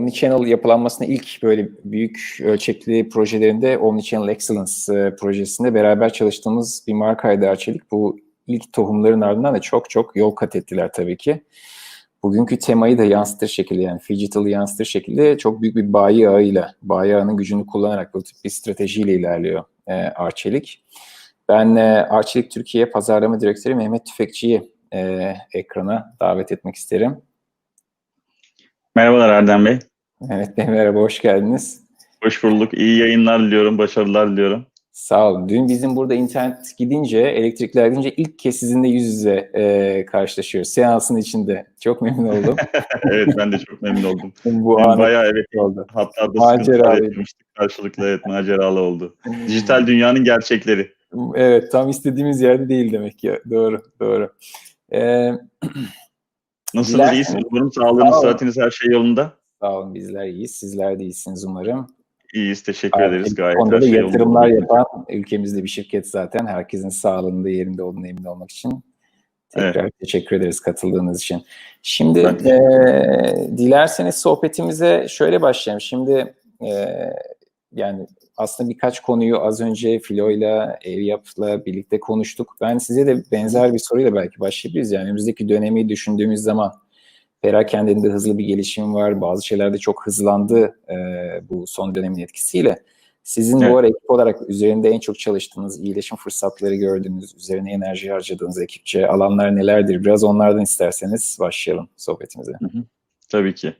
Omnichannel yapılanmasında ilk böyle büyük ölçekli projelerinde Omnichannel Excellence e, projesinde beraber çalıştığımız bir markaydı Arçelik. Bu ilk tohumların ardından da çok çok yol kat ettiler tabii ki. Bugünkü temayı da yansıtır şekilde yani digital yansıtır şekilde çok büyük bir bayi ağıyla, bayi ağının gücünü kullanarak bu tip bir stratejiyle ilerliyor e, Arçelik. Ben e, Arçelik Türkiye Pazarlama Direktörü Mehmet Tüfekçi'yi e, ekrana davet etmek isterim. Merhabalar Erdem Bey. Evet, merhaba, hoş geldiniz. Hoş bulduk. İyi yayınlar diliyorum, başarılar diliyorum. Sağ olun. Dün bizim burada internet gidince, elektrikler gidince ilk kez sizinle yüz yüze e, karşılaşıyoruz. Seansın içinde. Çok memnun oldum. evet, ben de çok memnun oldum. Bu yani bayağı evet oldu. Hatta da yaşamıştık. Karşılıklı evet maceralı oldu. Dijital dünyanın gerçekleri. Evet, tam istediğimiz yerde değil demek ki. Doğru, doğru. Ee, Nasılsınız? İyisiniz? Umarım sağlığınız, Sağ saatiniz, her şey yolunda. Sağ olun, bizler iyiyiz. Sizler de iyisiniz umarım. İyiyiz, teşekkür Abi, ederiz. Gayet konuda her şey yatırımlar yapan ülkemizde bir şirket zaten. Herkesin sağlığında yerinde olduğunu emin olmak için. Tekrar evet. teşekkür ederiz katıldığınız için. Şimdi e, dilerseniz sohbetimize şöyle başlayalım. Şimdi e, yani aslında birkaç konuyu az önce Filo'yla, Evyap'la birlikte konuştuk. Ben size de benzer bir soruyla belki başlayabiliriz. Yani önümüzdeki dönemi düşündüğümüz zaman perakendinde hızlı bir gelişim var. Bazı şeylerde çok hızlandı e, bu son dönemin etkisiyle. Sizin evet. bu ara ekip olarak üzerinde en çok çalıştığınız, iyileşim fırsatları gördüğünüz, üzerine enerji harcadığınız ekipçe alanlar nelerdir? Biraz onlardan isterseniz başlayalım sohbetimize. Hı hı. Tabii ki.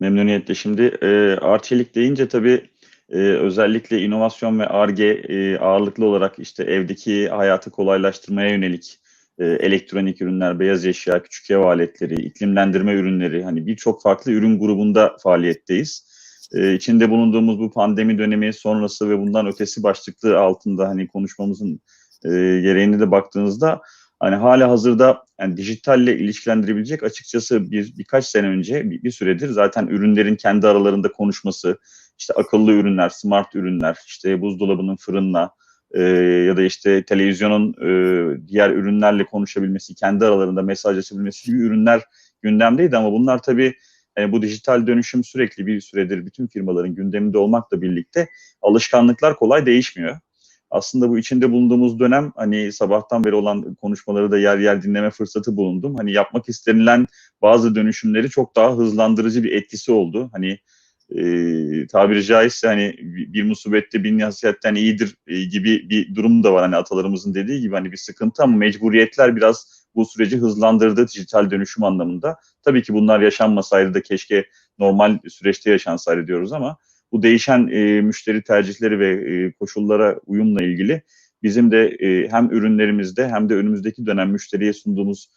Memnuniyetle. Şimdi e, Arçelik deyince tabii e, özellikle inovasyon ve ARGE e, ağırlıklı olarak işte evdeki hayatı kolaylaştırmaya yönelik e, elektronik ürünler, beyaz eşya, küçük ev aletleri, iklimlendirme ürünleri hani birçok farklı ürün grubunda faaliyetteyiz. E, içinde bulunduğumuz bu pandemi dönemi sonrası ve bundan ötesi başlıklı altında hani konuşmamızın e, gereğine de baktığınızda hani hala hazırda yani dijitalle ilişkilendirebilecek açıkçası bir birkaç sene önce bir, bir süredir zaten ürünlerin kendi aralarında konuşması, işte akıllı ürünler, smart ürünler, işte buzdolabının fırınla e, ya da işte televizyonun e, diğer ürünlerle konuşabilmesi, kendi aralarında mesajlaşabilmesi gibi ürünler gündemdeydi ama bunlar tabii yani bu dijital dönüşüm sürekli bir süredir bütün firmaların gündeminde olmakla birlikte alışkanlıklar kolay değişmiyor. Aslında bu içinde bulunduğumuz dönem hani sabahtan beri olan konuşmaları da yer yer dinleme fırsatı bulundum. Hani yapmak istenilen bazı dönüşümleri çok daha hızlandırıcı bir etkisi oldu. Hani e, tabiri caizse hani bir musibette bin nasihatten iyidir e, gibi bir durum da var. Hani atalarımızın dediği gibi hani bir sıkıntı ama mecburiyetler biraz bu süreci hızlandırdı dijital dönüşüm anlamında. Tabii ki bunlar yaşanmasaydı da keşke normal süreçte yaşansaydı diyoruz ama bu değişen e, müşteri tercihleri ve e, koşullara uyumla ilgili bizim de e, hem ürünlerimizde hem de önümüzdeki dönem müşteriye sunduğumuz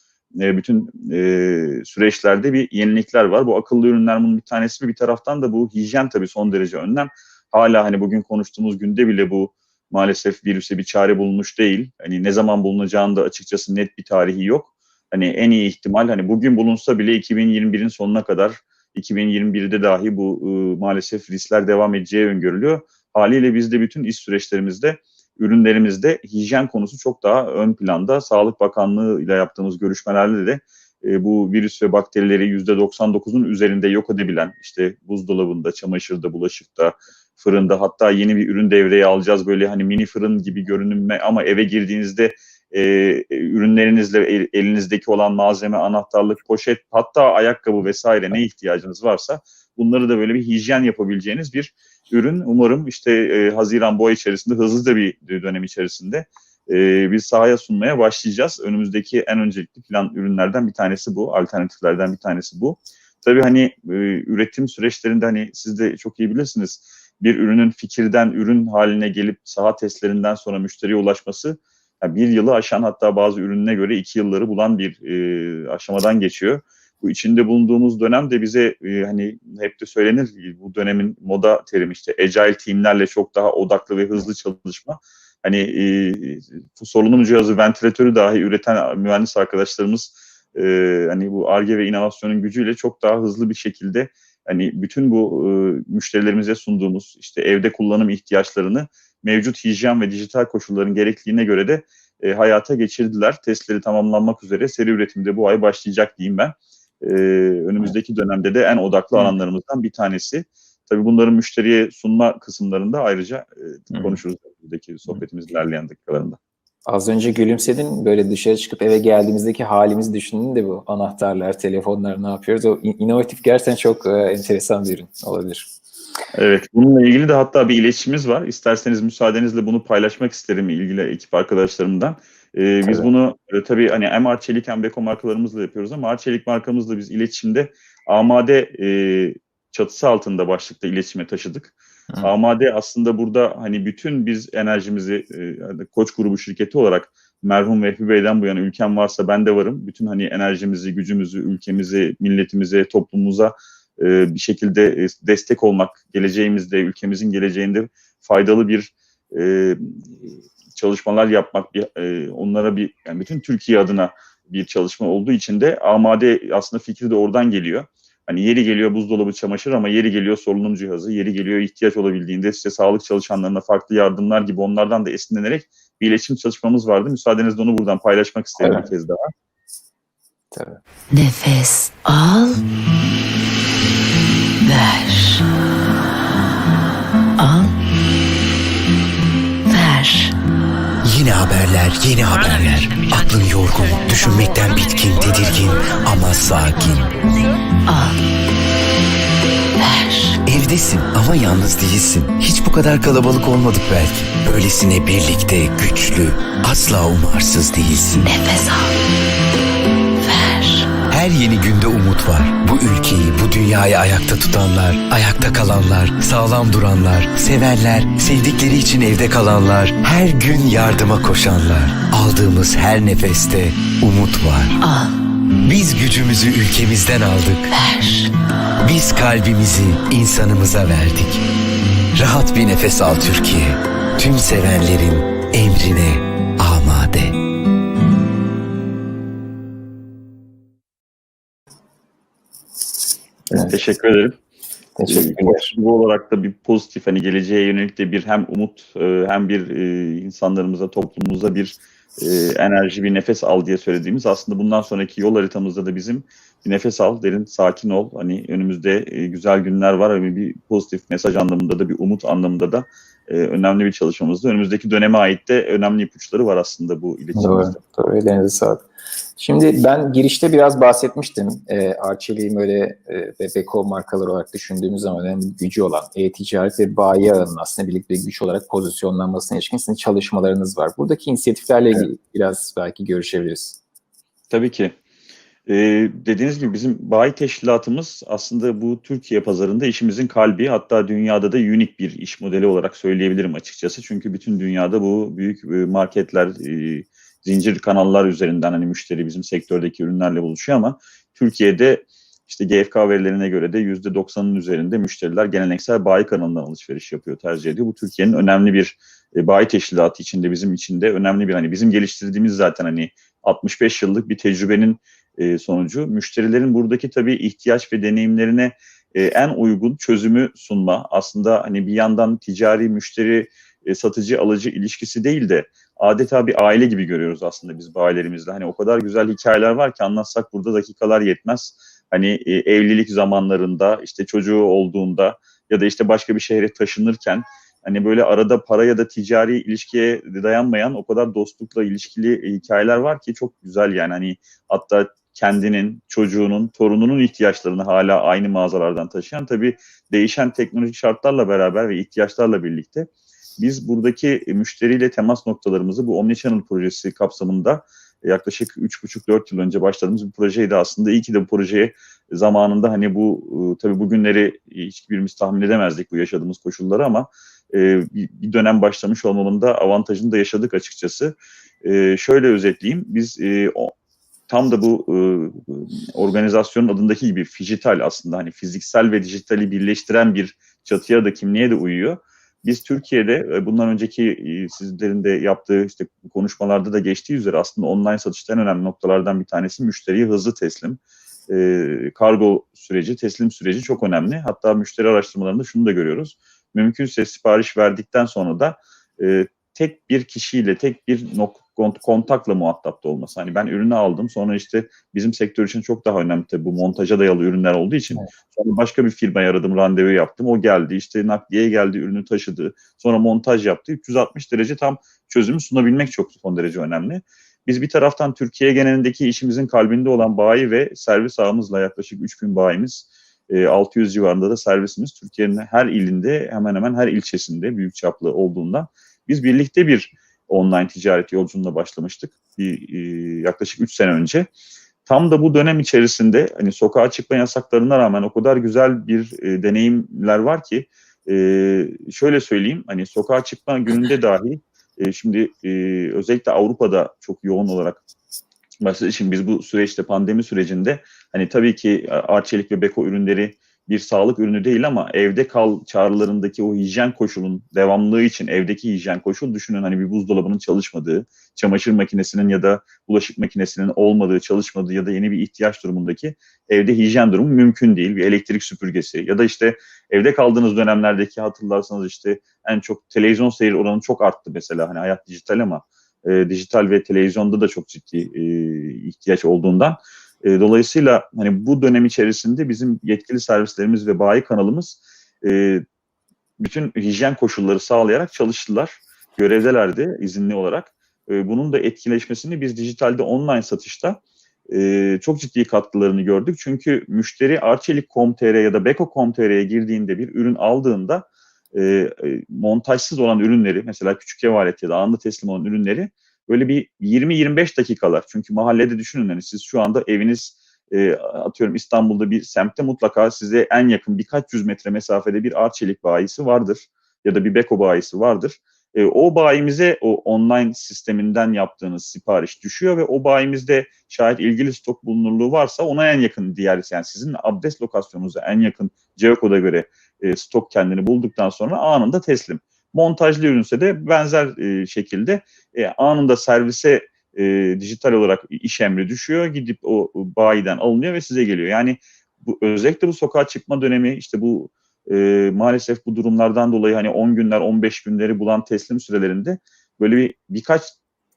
e, bütün e, süreçlerde bir yenilikler var. Bu akıllı ürünler bunun bir tanesi bir taraftan da bu hijyen tabii son derece önlem. Hala hani bugün konuştuğumuz günde bile bu maalesef virüse bir çare bulunmuş değil. Hani ne zaman bulunacağında açıkçası net bir tarihi yok. Hani en iyi ihtimal hani bugün bulunsa bile 2021'in sonuna kadar 2021'de dahi bu e, maalesef riskler devam edeceği öngörülüyor. Haliyle biz de bütün iş süreçlerimizde ürünlerimizde hijyen konusu çok daha ön planda. Sağlık Bakanlığı ile yaptığımız görüşmelerde de e, bu virüs ve bakterileri %99'un üzerinde yok edebilen işte buzdolabında, çamaşırda, bulaşıkta, fırında hatta yeni bir ürün devreye alacağız böyle hani mini fırın gibi görünme ama eve girdiğinizde e, ürünlerinizle el, elinizdeki olan malzeme, anahtarlık, poşet hatta ayakkabı vesaire ne ihtiyacınız varsa bunları da böyle bir hijyen yapabileceğiniz bir ürün. Umarım işte e, Haziran bu içerisinde hızlı da bir dönem içerisinde e, biz sahaya sunmaya başlayacağız. Önümüzdeki en öncelikli plan ürünlerden bir tanesi bu. Alternatiflerden bir tanesi bu. Tabii hani e, üretim süreçlerinde hani siz de çok iyi bilirsiniz. Bir ürünün fikirden ürün haline gelip saha testlerinden sonra müşteriye ulaşması yani bir yılı aşan hatta bazı ürününe göre iki yılları bulan bir e, aşamadan geçiyor bu içinde bulunduğumuz dönemde bize e, hani hep de söylenir bu dönemin moda terimi işte agile teamlerle çok daha odaklı ve hızlı çalışma. Hani e, solunum cihazı, ventilatörü dahi üreten mühendis arkadaşlarımız e, hani bu ARGE ve inovasyonun gücüyle çok daha hızlı bir şekilde hani bütün bu e, müşterilerimize sunduğumuz işte evde kullanım ihtiyaçlarını mevcut hijyen ve dijital koşulların gerekliliğine göre de e, hayata geçirdiler. Testleri tamamlanmak üzere seri üretimde bu ay başlayacak diyeyim ben. E, önümüzdeki dönemde de en odaklı alanlarımızdan bir tanesi. Tabii bunların müşteriye sunma kısımlarında ayrıca e, konuşuruz önümüzdeki sohbetimiz ilerleyen dakikalarında. Az önce gülümsedin. Böyle dışarı çıkıp eve geldiğimizdeki halimizi düşündün de bu anahtarlar, telefonlar ne yapıyoruz? O inovatif gerçekten çok e, enteresan bir ürün olabilir. Evet, bununla ilgili de hatta bir iletişimimiz var. İsterseniz müsaadenizle bunu paylaşmak isterim ilgili ekip arkadaşlarımdan. Ee, biz bunu e, tabii hani hem Arçelik hem Beko markalarımızla yapıyoruz ama Arçelik markamızla biz iletişimde Amade e, çatısı altında başlıkta iletişime taşıdık. Hı. Amade aslında burada hani bütün biz enerjimizi e, Koç grubu şirketi olarak merhum Vehbi Bey'den bu yana ülkem varsa ben de varım. Bütün hani enerjimizi, gücümüzü, ülkemizi, milletimize, toplumumuza e, bir şekilde e, destek olmak, geleceğimizde, ülkemizin geleceğinde faydalı bir e, çalışmalar yapmak, bir, e, onlara bir, yani bütün Türkiye adına bir çalışma olduğu için de amade aslında fikri de oradan geliyor. Hani yeri geliyor buzdolabı çamaşır ama yeri geliyor solunum cihazı, yeri geliyor ihtiyaç olabildiğinde size sağlık çalışanlarına farklı yardımlar gibi onlardan da esinlenerek bir iletişim çalışmamız vardı. Müsaadenizle onu buradan paylaşmak isterim evet. bir kez daha. Tabii. Nefes al, ver. Yeni haberler, yeni haberler. Aklın yorgun, düşünmekten bitkin, tedirgin ama sakin. Al, ver. Evdesin ama yalnız değilsin. Hiç bu kadar kalabalık olmadık belki. Böylesine birlikte, güçlü, asla umarsız değilsin. Nefes al. Her yeni günde umut var. Bu ülkeyi, bu dünyayı ayakta tutanlar, ayakta kalanlar, sağlam duranlar, sevenler, sevdikleri için evde kalanlar, her gün yardıma koşanlar. Aldığımız her nefeste umut var. Al, Biz gücümüzü ülkemizden aldık. ver. Biz kalbimizi insanımıza verdik. Rahat bir nefes al Türkiye. Tüm sevenlerin emrine amade. Evet. Teşekkür ederim. Teşekkürler. Bu olarak da bir pozitif hani geleceğe yönelik de bir hem umut hem bir insanlarımıza, toplumumuza bir enerji, bir nefes al diye söylediğimiz aslında bundan sonraki yol haritamızda da bizim bir nefes al, derin, sakin ol. Hani önümüzde güzel günler var. Hani bir pozitif mesaj anlamında da bir umut anlamında da önemli bir çalışmamızda. Önümüzdeki döneme ait de önemli ipuçları var aslında bu iletişimimizde. Doğru, doğru. Ellerinize sağlık. Şimdi ben girişte biraz bahsetmiştim. E, Arçelik'in böyle e, ve Beko markalar olarak düşündüğümüz zaman önemli bir gücü olan e-ticaret ve bayi ağının aslında birlikte bir güç olarak pozisyonlanmasına ilişkin sizin çalışmalarınız var. Buradaki inisiyatiflerle ilgili evet. biraz belki görüşebiliriz. Tabii ki. Ee, dediğiniz gibi bizim bayi teşkilatımız aslında bu Türkiye pazarında işimizin kalbi hatta dünyada da unik bir iş modeli olarak söyleyebilirim açıkçası. Çünkü bütün dünyada bu büyük marketler, e, zincir kanallar üzerinden hani müşteri bizim sektördeki ürünlerle buluşuyor ama Türkiye'de işte GFK verilerine göre de %90'ın üzerinde müşteriler geleneksel bayi kanalından alışveriş yapıyor, tercih ediyor. Bu Türkiye'nin önemli bir e, bayi teşkilatı içinde bizim içinde önemli bir hani bizim geliştirdiğimiz zaten hani 65 yıllık bir tecrübenin e, sonucu. Müşterilerin buradaki tabii ihtiyaç ve deneyimlerine e, en uygun çözümü sunma. Aslında hani bir yandan ticari müşteri e, satıcı alıcı ilişkisi değil de adeta bir aile gibi görüyoruz aslında biz bayilerimizle. Hani o kadar güzel hikayeler var ki anlatsak burada dakikalar yetmez. Hani e, evlilik zamanlarında, işte çocuğu olduğunda ya da işte başka bir şehre taşınırken hani böyle arada para ya da ticari ilişkiye dayanmayan o kadar dostlukla ilişkili hikayeler var ki çok güzel yani hani hatta kendinin, çocuğunun, torununun ihtiyaçlarını hala aynı mağazalardan taşıyan tabii değişen teknolojik şartlarla beraber ve ihtiyaçlarla birlikte biz buradaki müşteriyle temas noktalarımızı bu Omnichannel projesi kapsamında yaklaşık 3,5-4 yıl önce başladığımız bir projeydi aslında. İyi ki de bu projeye zamanında hani bu tabii bugünleri hiçbirimiz tahmin edemezdik bu yaşadığımız koşulları ama bir dönem başlamış olmamın da avantajını da yaşadık açıkçası. Şöyle özetleyeyim, biz tam da bu organizasyonun adındaki gibi fijital aslında hani fiziksel ve dijitali birleştiren bir çatıya da kimliğe de uyuyor. Biz Türkiye'de bundan önceki sizlerin de yaptığı işte konuşmalarda da geçtiği üzere aslında online satışta en önemli noktalardan bir tanesi müşteriye hızlı teslim. E, kargo süreci, teslim süreci çok önemli. Hatta müşteri araştırmalarında şunu da görüyoruz. Mümkünse sipariş verdikten sonra da e, tek bir kişiyle, tek bir nok- kont- kontakla muhatapta olması. Hani ben ürünü aldım sonra işte bizim sektör için çok daha önemli tabii bu montaja dayalı ürünler olduğu için. Evet. Sonra başka bir firmayı aradım, randevu yaptım. O geldi işte nakliye geldi, ürünü taşıdı. Sonra montaj yaptı. 360 derece tam çözümü sunabilmek çok son derece önemli. Biz bir taraftan Türkiye genelindeki işimizin kalbinde olan bayi ve servis ağımızla yaklaşık 3000 bayimiz, e, 600 civarında da servisimiz Türkiye'nin her ilinde hemen hemen her ilçesinde büyük çaplı olduğundan biz birlikte bir online ticaret yolculuğuna başlamıştık bir, e, yaklaşık 3 sene önce. Tam da bu dönem içerisinde hani sokağa çıkma yasaklarına rağmen o kadar güzel bir e, deneyimler var ki e, şöyle söyleyeyim hani sokağa çıkma gününde dahi e, şimdi e, özellikle Avrupa'da çok yoğun olarak başladı. Şimdi biz bu süreçte pandemi sürecinde hani tabii ki Arçelik ve Beko ürünleri bir sağlık ürünü değil ama evde kal çağrılarındaki o hijyen koşulun devamlılığı için evdeki hijyen koşul düşünün hani bir buzdolabının çalışmadığı, çamaşır makinesinin ya da bulaşık makinesinin olmadığı, çalışmadığı ya da yeni bir ihtiyaç durumundaki evde hijyen durumu mümkün değil. Bir elektrik süpürgesi ya da işte evde kaldığınız dönemlerdeki hatırlarsanız işte en çok televizyon seyir oranı çok arttı mesela hani hayat dijital ama e, dijital ve televizyonda da çok ciddi e, ihtiyaç olduğundan e, dolayısıyla hani bu dönem içerisinde bizim yetkili servislerimiz ve bayi kanalımız e, bütün hijyen koşulları sağlayarak çalıştılar. Görevdelerdi izinli olarak. E, bunun da etkileşmesini biz dijitalde online satışta e, çok ciddi katkılarını gördük. Çünkü müşteri Arçelik.com.tr ya da Beko.com.tr'ye girdiğinde bir ürün aldığında e, e, montajsız olan ürünleri mesela küçük ev aleti ya da anında teslim olan ürünleri böyle bir 20-25 dakikalar. Çünkü mahallede düşünün hani siz şu anda eviniz e, atıyorum İstanbul'da bir semtte mutlaka size en yakın birkaç yüz metre mesafede bir Arçelik bayisi vardır ya da bir Beko bayisi vardır. E, o bayimize o online sisteminden yaptığınız sipariş düşüyor ve o bayimizde şayet ilgili stok bulunurluğu varsa ona en yakın diğer yani sizin adres lokasyonunuza en yakın geokoda göre e, stok kendini bulduktan sonra anında teslim. Montajlı ürünse de benzer e, şekilde e, anında servise e, dijital olarak iş emri düşüyor. Gidip o bayiden alınıyor ve size geliyor. Yani bu özellikle bu sokağa çıkma dönemi işte bu e, maalesef bu durumlardan dolayı hani 10 günler 15 günleri bulan teslim sürelerinde böyle bir birkaç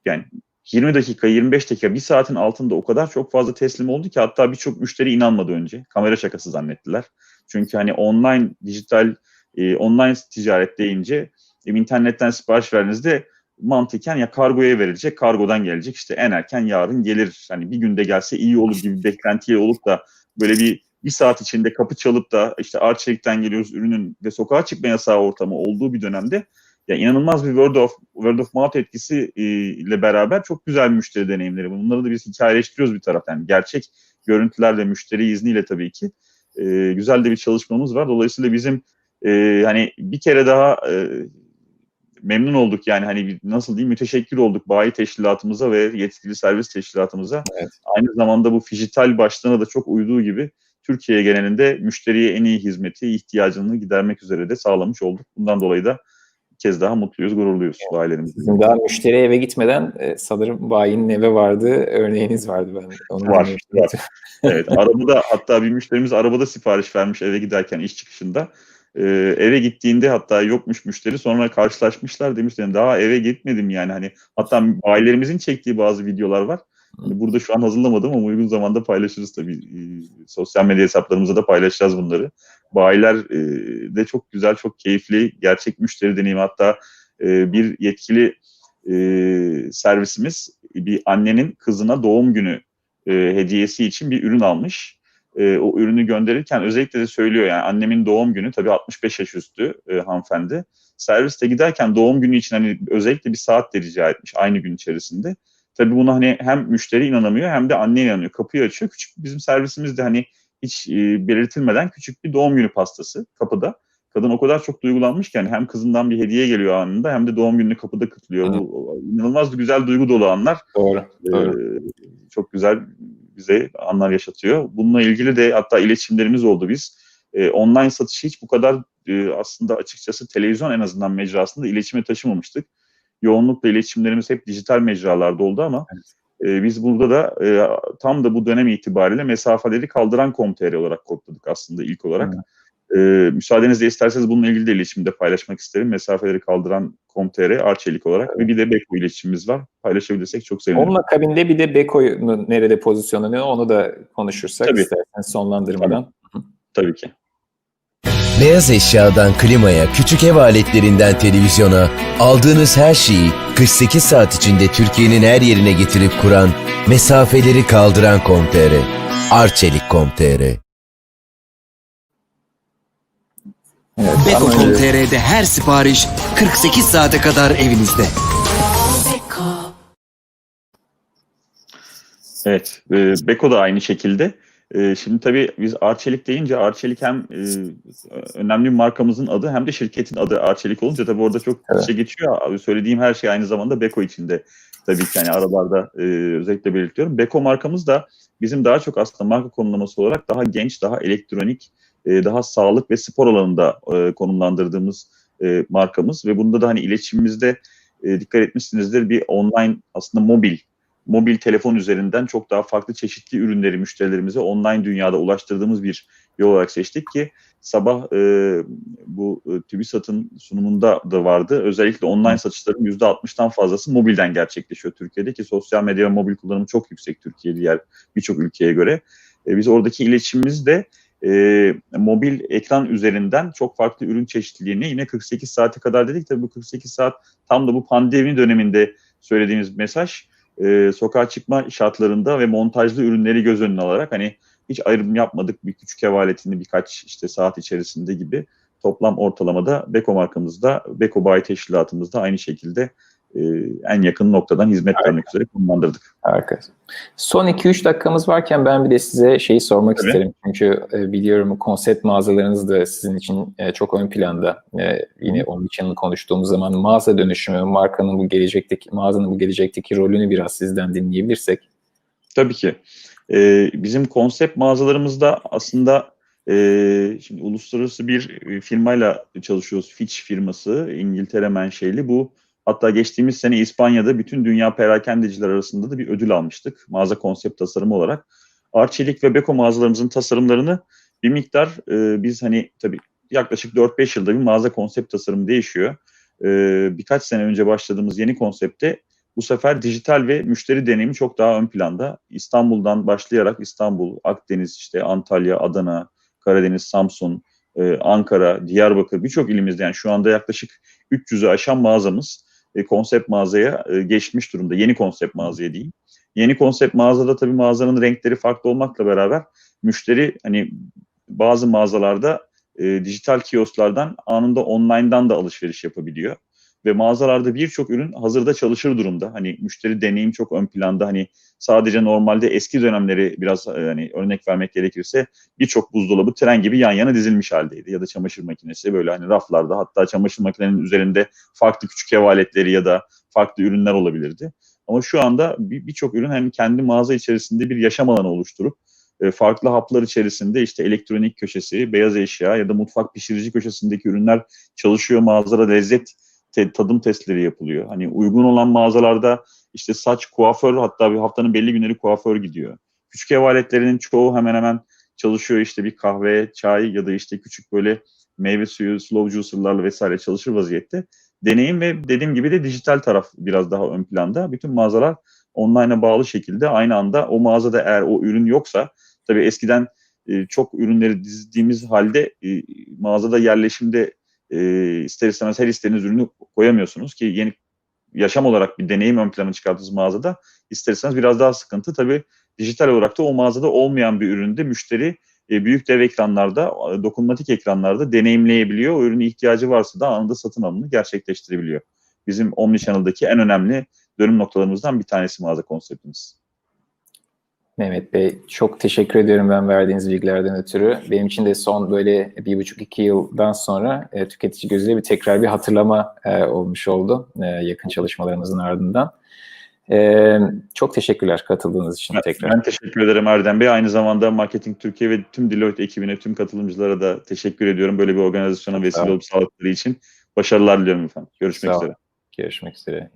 yani 20 dakika 25 dakika bir saatin altında o kadar çok fazla teslim oldu ki hatta birçok müşteri inanmadı önce. Kamera şakası zannettiler. Çünkü hani online dijital e, online ticaret deyince internetten sipariş verdiğinizde mantıken ya kargoya verilecek, kargodan gelecek işte en erken yarın gelir. Hani bir günde gelse iyi olur gibi beklentiye olup da böyle bir bir saat içinde kapı çalıp da işte Arçelik'ten geliyoruz ürünün ve sokağa çıkma yasağı ortamı olduğu bir dönemde ya inanılmaz bir word of word of mouth etkisi e, ile beraber çok güzel müşteri deneyimleri. Bunları da biz hikayeleştiriyoruz bir taraftan. Yani gerçek görüntülerle müşteri izniyle tabii ki e, güzel de bir çalışmamız var. Dolayısıyla bizim e, hani bir kere daha e, memnun olduk yani hani nasıl diyeyim müteşekkir olduk bayi teşkilatımıza ve yetkili servis teşkilatımıza. Evet. Aynı zamanda bu fijital başlığına da çok uyduğu gibi Türkiye genelinde müşteriye en iyi hizmeti, ihtiyacını gidermek üzere de sağlamış olduk. Bundan dolayı da bir kez daha mutluyuz, gururluyuz evet. bayilerimiz. Bizim daha müşteri eve gitmeden e, sanırım bayinin eve vardı örneğiniz vardı ben. Onu var, var. evet, arabada hatta bir müşterimiz arabada sipariş vermiş eve giderken iş çıkışında. Ee, eve gittiğinde hatta yokmuş müşteri sonra karşılaşmışlar demişler daha eve gitmedim yani hani hatta bayilerimizin çektiği bazı videolar var. Yani burada şu an hazırlamadım ama uygun zamanda paylaşırız tabii. E, sosyal medya hesaplarımıza da paylaşacağız bunları. Bayiler e, de çok güzel, çok keyifli, gerçek müşteri deneyimi. Hatta e, bir yetkili e, servisimiz bir annenin kızına doğum günü e, hediyesi için bir ürün almış. E, o ürünü gönderirken özellikle de söylüyor yani annemin doğum günü tabii 65 yaş üstü e, hanımefendi. Serviste giderken doğum günü için hani özellikle bir saat de rica etmiş aynı gün içerisinde. Tabii buna hani hem müşteri inanamıyor hem de anne inanıyor. Kapıyı açıyor. Küçük bizim servisimizde hani hiç e, belirtilmeden küçük bir doğum günü pastası kapıda. Kadın o kadar çok duygulanmış ki yani hem kızından bir hediye geliyor anında hem de doğum gününü kapıda kutluyor. Bu inanılmaz güzel duygu dolu anlar. Doğru. doğru. Ee, çok güzel bize anlar yaşatıyor. Bununla ilgili de hatta iletişimlerimiz oldu biz. Ee, online satışı hiç bu kadar e, aslında açıkçası televizyon en azından mecrasında iletişime taşımamıştık yoğunlukla iletişimlerimiz hep dijital mecralarda oldu ama evet. e, biz burada da e, tam da bu dönem itibariyle mesafeleri kaldıran kom.tr olarak kodladık aslında ilk olarak. E, müsaadenizle isterseniz bununla ilgili de iletişimde paylaşmak isterim. Mesafeleri kaldıran Com.tr Arçelik olarak ve bir de Beko iletişimimiz var. Paylaşabilirsek çok sevinirim. Onun akabinde bir de Beko'nun nerede pozisyonlanıyor onu da konuşursak Tabii. isterseniz sonlandırmadan. Tabii ki. Beyaz eşyadan klimaya, küçük ev aletlerinden televizyona aldığınız her şeyi 48 saat içinde Türkiye'nin her yerine getirip kuran, mesafeleri kaldıran Com.tr. Arçelik.com.tr Evet, Beko.com.tr'de her sipariş 48 saate kadar evinizde. Evet, e, Beko da aynı şekilde. E, şimdi tabii biz Arçelik deyince Arçelik hem e, önemli bir markamızın adı hem de şirketin adı Arçelik olunca tabii orada çok Evet. şey geçiyor. Abi Söylediğim her şey aynı zamanda Beko içinde. Tabii ki hani aralarda e, özellikle belirtiyorum. Beko markamız da bizim daha çok aslında marka konumlaması olarak daha genç, daha elektronik, e, daha sağlık ve spor alanında e, konumlandırdığımız e, markamız ve bunda da hani iletişimimizde e, dikkat etmişsinizdir bir online aslında mobil mobil telefon üzerinden çok daha farklı çeşitli ürünleri müşterilerimize online dünyada ulaştırdığımız bir yol olarak seçtik ki sabah e, bu e, TÜBİSAT'ın sunumunda da vardı. Özellikle online satışların %60'tan fazlası mobilden gerçekleşiyor Türkiye'de ki sosyal medya ve mobil kullanımı çok yüksek Türkiye diğer birçok ülkeye göre. E, biz oradaki iletişimimiz de e, mobil ekran üzerinden çok farklı ürün çeşitliliğini yine 48 saate kadar dedik. Tabii bu 48 saat tam da bu pandemi döneminde söylediğimiz mesaj e, sokağa çıkma şartlarında ve montajlı ürünleri göz önüne alarak hani hiç ayrım yapmadık bir küçük ev aletini birkaç işte saat içerisinde gibi toplam ortalamada Beko markamızda, Beko bayi teşkilatımızda aynı şekilde e, en yakın noktadan hizmet vermek üzere konumlandırdık. Harika. Son 2-3 dakikamız varken ben bir de size şeyi sormak Tabii. isterim. Çünkü e, biliyorum konsept mağazalarınız da sizin için e, çok ön planda. E, yine onun için konuştuğumuz zaman mağaza dönüşümü, markanın bu gelecekteki, mağazanın bu gelecekteki rolünü biraz sizden dinleyebilirsek. Tabii ki. Ee, bizim konsept mağazalarımızda aslında e, şimdi uluslararası bir e, firmayla çalışıyoruz. Fitch firması, İngiltere menşeli. Bu hatta geçtiğimiz sene İspanya'da bütün dünya perakendeciler arasında da bir ödül almıştık. Mağaza konsept tasarımı olarak. Arçelik ve Beko mağazalarımızın tasarımlarını bir miktar e, biz hani tabii yaklaşık 4-5 yılda bir mağaza konsept tasarımı değişiyor. E, birkaç sene önce başladığımız yeni konsepte bu sefer dijital ve müşteri deneyimi çok daha ön planda. İstanbul'dan başlayarak İstanbul, Akdeniz, işte Antalya, Adana, Karadeniz, Samsun, e, Ankara, Diyarbakır birçok ilimizde yani şu anda yaklaşık 300'ü aşan mağazamız e, konsept mağazaya e, geçmiş durumda. Yeni konsept mağazaya diyeyim. Yeni konsept mağazada tabii mağazanın renkleri farklı olmakla beraber müşteri hani bazı mağazalarda e, dijital kiosklardan anında online'dan da alışveriş yapabiliyor ve mağazalarda birçok ürün hazırda çalışır durumda. Hani müşteri deneyim çok ön planda. Hani sadece normalde eski dönemleri biraz e, hani örnek vermek gerekirse birçok buzdolabı tren gibi yan yana dizilmiş haldeydi. Ya da çamaşır makinesi böyle hani raflarda hatta çamaşır makinenin üzerinde farklı küçük ev aletleri ya da farklı ürünler olabilirdi. Ama şu anda bir- birçok ürün hani kendi mağaza içerisinde bir yaşam alanı oluşturup e, farklı haplar içerisinde işte elektronik köşesi, beyaz eşya ya da mutfak pişirici köşesindeki ürünler çalışıyor. Mağazada lezzet te- tadım testleri yapılıyor. Hani uygun olan mağazalarda işte saç, kuaför hatta bir haftanın belli günleri kuaför gidiyor. Küçük ev aletlerinin çoğu hemen hemen çalışıyor işte bir kahve, çay ya da işte küçük böyle meyve suyu, slow juicer'larla vesaire çalışır vaziyette. Deneyim ve dediğim gibi de dijital taraf biraz daha ön planda. Bütün mağazalar online'a bağlı şekilde aynı anda o mağazada eğer o ürün yoksa tabii eskiden çok ürünleri dizdiğimiz halde mağazada yerleşimde e, ister istemez her istediğiniz ürünü koyamıyorsunuz ki yeni yaşam olarak bir deneyim ön plana çıkarttığınız mağazada ister istemez biraz daha sıkıntı. Tabii dijital olarak da o mağazada olmayan bir üründe müşteri e, büyük dev ekranlarda, dokunmatik ekranlarda deneyimleyebiliyor. O ürüne ihtiyacı varsa da anında satın alımını gerçekleştirebiliyor. Bizim Omnichannel'daki en önemli dönüm noktalarımızdan bir tanesi mağaza konseptimiz. Mehmet Bey çok teşekkür ediyorum ben verdiğiniz bilgilerden ötürü. Benim için de son böyle bir buçuk iki yıldan sonra e, tüketici gözüyle bir tekrar bir hatırlama e, olmuş oldu e, yakın çalışmalarımızın ardından. E, çok teşekkürler katıldığınız için Ben, tekrar. ben teşekkür ederim Erdem Bey. Aynı zamanda Marketing Türkiye ve tüm Deloitte ekibine, tüm katılımcılara da teşekkür ediyorum. Böyle bir organizasyona vesile olup sağlıkları için. Başarılar diliyorum efendim. Görüşmek üzere. Görüşmek üzere.